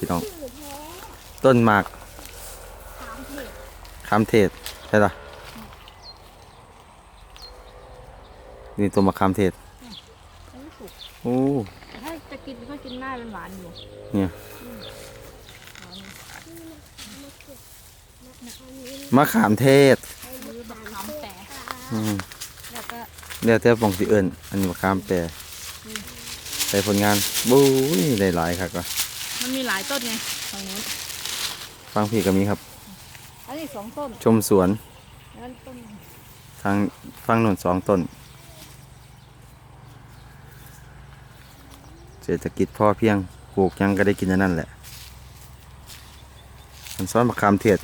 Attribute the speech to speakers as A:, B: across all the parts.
A: พี่น้อง
B: ชื่อแท้
A: ต้นหมาก
B: ถามเพจ
A: คำเทศใช่ปะนี่ตัวมะขามเทศ
C: ยังไม่สุก
A: โอ้
C: แต่ถ้าจะกินก็กินได้เป็นหวานอยู่
A: เนี่ย
C: หวานอยู่
A: มะขามเทศ
C: หรือบักขามแปะ
A: อืม
C: แล้วก็
A: เดี๋ยวแต่ปองสิเอิญอันนี้มะขามแปรใส่ผลงานบู้ยได้หลายครับก็
C: มันมีหลายต้นไงฝั่งนู้น
A: ฟังพี่ก็มีครับ
C: อันนี้สองต้น
A: ชมสวน
C: แล้วต้น
A: ทางฟังโนนสองต้น เศรษฐกิจพ่อเพียงปลูกหยังก็ได้กินอันนั่นแหละมันซ้อนมะขามเทศ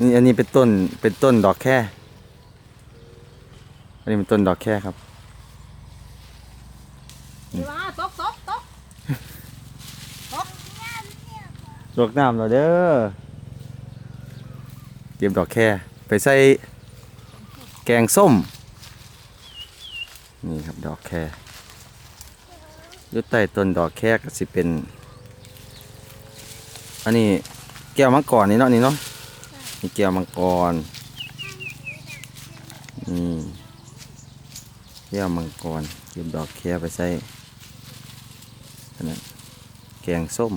A: นี่อันนี้เป็นต้นเป็นต้นดอกแค่ อันนี้เป็นต้นดอกแค่ครับ
C: เดี๋ยวว่าตกตก ตก
A: ดอกน้ำเราเด้อเตรียมดอกแค่ไปใส่แกงส้ม นี่ครับดอกแค่ยุดใต้ต้นดอกแค่ก็สิเป็น อันนี้แก้วมังกรนี่เนาะนี่เนาะนี่แก้วมังกรนี่แก้วมังกรเตรียมดอกแค่ไปใส่อันนั้นแกงส้ม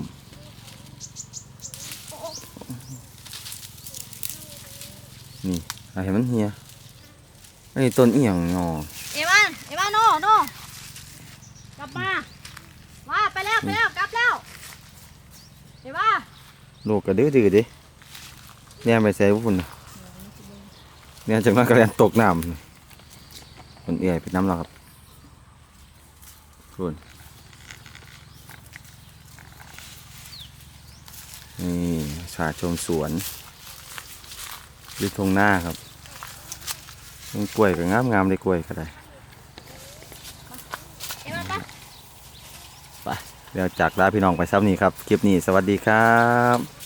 A: นี่เอาให้มันเฮียอันนี้ต้นอีหยังงอ
C: เอวานเอวานโนโนกลับมาว่าไปแล้วไปแล้วกลับแล้วเอว่า
A: ลูกกระดื้อดื้อดิเนี่ยไปใส่พุ่นน่ะเนี่ยจังนั้นก็เรียนตกน้ำนี่คนเอื่อยไปน้ำแล้วครับพุ่นนี่ ชาชมสวนอยู่ทงหน้าครับต้นกล้วยก็งามงามๆเลยกล้วยก็ได้
C: เอวานปะ
A: เดี๋ยวจากลาพี่น้องไปซ้ำนี้ครับ คลิปนี้สวัสดีครับ